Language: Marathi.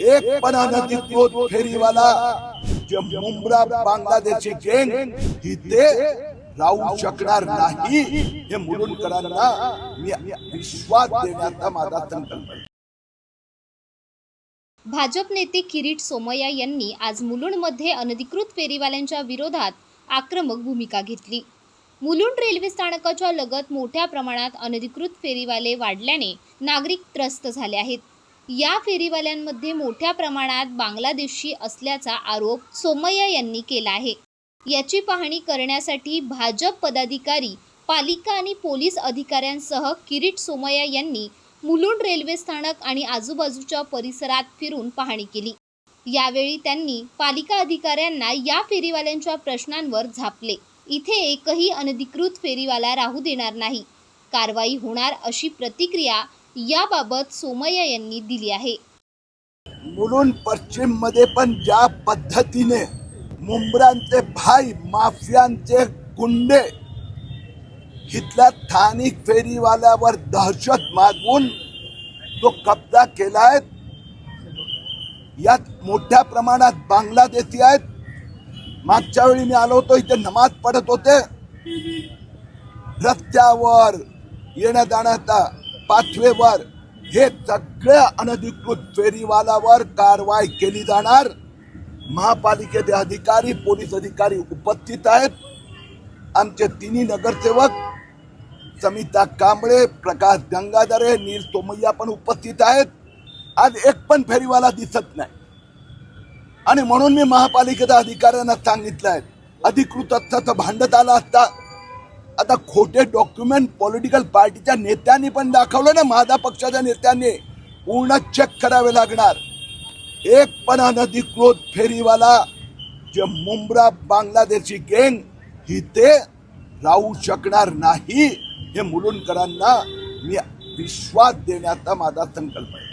एक पण अनधिकृत फेरीवाला जे मुंब्रा बांगलादेशची गँग इथे राहू शकणार नाही हे मुलुंडकरांना मी विश्वास देण्याचा माझा संकल्प भाजप नेते किरीट सोमय्या यांनी आज मुलुंडमध्ये अनधिकृत फेरीवाल्यांच्या विरोधात आक्रमक भूमिका घेतली. मुलुंड रेल्वे स्थानकाच्या लगत मोठ्या प्रमाणात अनधिकृत फेरीवाले वाढल्याने नागरिक त्रस्त झाले आहेत. या फेरीवाल्यांमध्ये मोठ्या प्रमाणात बांगलादेशी असल्याचा आरोप सोमय्या यांनी केला आहे. याची पाहणी करण्यासाठी भाजप पदाधिकारी पालिका आणि पोलीस अधिकाऱ्यांसह किरीट सोमय्या यांनी मुलुंड रेल्वे स्थानक आणि आजूबाजूच्या परिसरात फिरून पाहणी केली. यावेळी त्यांनी पालिका अधिकाऱ्यांना या फेरीवाल्यांच्या प्रश्नांवर झापले. इथे एकही अनधिकृत फेरीवाला राहू देणार नाही. कारवाई होणार अशी प्रतिक्रिया याबाबत सोमय्या यांनी दिली आहे. म्हणून पश्चिममध्ये पण ज्या पद्धतीने मुंबऱ्यांचे भाई माफियांचे गुंडे इथल्या स्थानिक फेरीवाल्यावर दहशत माजवून तो कब्जा केलाय यात मोठ्या प्रमाणात बांगलादेशी आहेत. मागच्या वेळी मी आलो होतो इथे नमाज पडत होते. रस्त्यावर येण्या जाण्याचा पाचवेवर हे सगळ्या अनधिकृत फेरीवाल्यावर कारवाई केली जाणार. महापालिकेचे अधिकारी पोलीस अधिकारी उपस्थित आहेत. आमचे तिन्ही नगरसेवक समिता कांबळे प्रकाश गंगाधरे नील सोमय्या पण उपस्थित आहेत. आज एक पण फेरीवाला दिसत नाही. आणि म्हणून मी महापालिकेच्या अधिकाऱ्यांना सांगितलं आहे अधिकृत असतं तर भांडत आला असता आता खोटे डॉक्युमेंट पॉलिटिकल पार्टीच्या नेत्यांनी पण दाखवलं ना माझा पक्षाच्या नेत्यांनी. पूर्ण चेक करावे लागणार. एक पण अनधिकृत फेरीवाला जे मुंब्रा बांगलादेशी गँग ते राहू शकणार नाही हे मुलुंडकरांना मी विश्वास देण्याचा माझा संकल्प आहे.